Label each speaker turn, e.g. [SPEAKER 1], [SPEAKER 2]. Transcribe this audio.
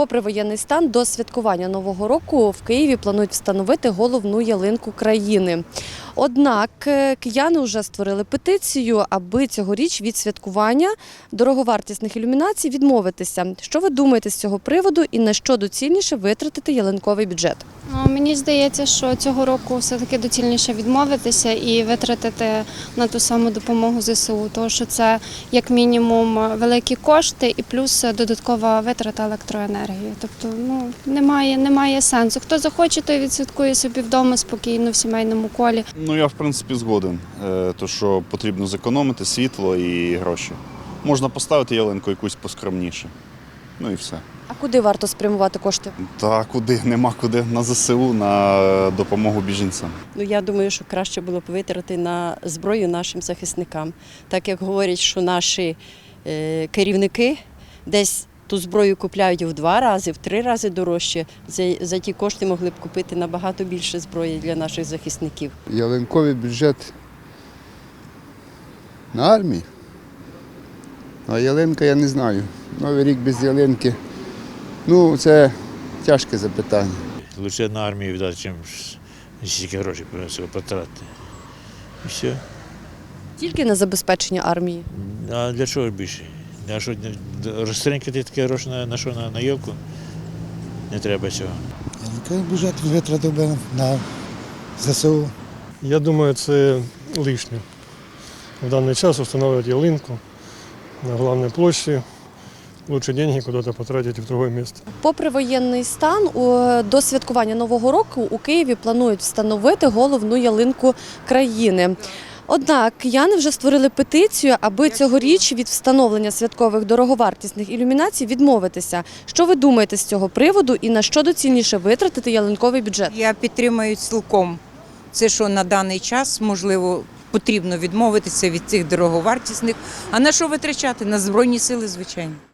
[SPEAKER 1] Попри воєнний стан, до святкування нового року в Києві планують встановити головну ялинку країни. Однак е, кияни вже створили петицію, аби цьогоріч від святкування дороговартісних ілюмінацій відмовитися. Що ви думаєте з цього приводу і на що доцільніше витратити ялинковий бюджет?
[SPEAKER 2] Ну, Мені здається, що цього року все-таки доцільніше відмовитися і витратити на ту саму допомогу ЗСУ, тому що це як мінімум великі кошти і плюс додаткова витрата електроенергії. Тобто, ну немає, немає сенсу. Хто захоче, той відсвяткує собі вдома спокійно в сімейному колі.
[SPEAKER 3] Ну я в принципі згоден. Е, То що потрібно зекономити світло і гроші. Можна поставити ялинку якусь поскромніше. Ну і все.
[SPEAKER 1] А куди варто спрямувати кошти?
[SPEAKER 3] Та куди? Нема куди. На ЗСУ, на допомогу біженцям.
[SPEAKER 4] Ну я думаю, що краще було б витрати на зброю нашим захисникам, так як говорять, що наші е, керівники десь ту зброю купляють в два рази, в три рази дорожче. За, за ті кошти могли б купити набагато більше зброї для наших захисників.
[SPEAKER 5] ялинковий бюджет на армії. А ялинка я не знаю. Новий рік без ялинки. Ну, це тяжке запитання.
[SPEAKER 6] Лучше на армію віддати, чим стільки грошей потратити. І все.
[SPEAKER 1] Тільки на забезпечення армії.
[SPEAKER 6] А для чого більше? А що, розстринькати таке гроші на, на що, на, на ялку? Не треба цього.
[SPEAKER 7] Який бюджет витратив би на ЗСУ?
[SPEAKER 8] Я думаю, це лишнє. В даний час встановлювати ялинку на головній площі. Лучше деньги куда-то потратить в другое место.
[SPEAKER 1] Попри воєнний стан, у- до святкування нового року у Києві планують встановити головну ялинку країни. Однак кияни вже створили петицію, аби цьогоріч від встановлення святкових дороговартісних ілюмінацій відмовитися. Що ви думаєте з цього приводу і на що доцільніше витратити ялинковий бюджет?
[SPEAKER 9] Я підтримую цілком. Це що на даний час можливо потрібно відмовитися від цих дороговартісних. А на що витрачати? На збройні сили, звичайно.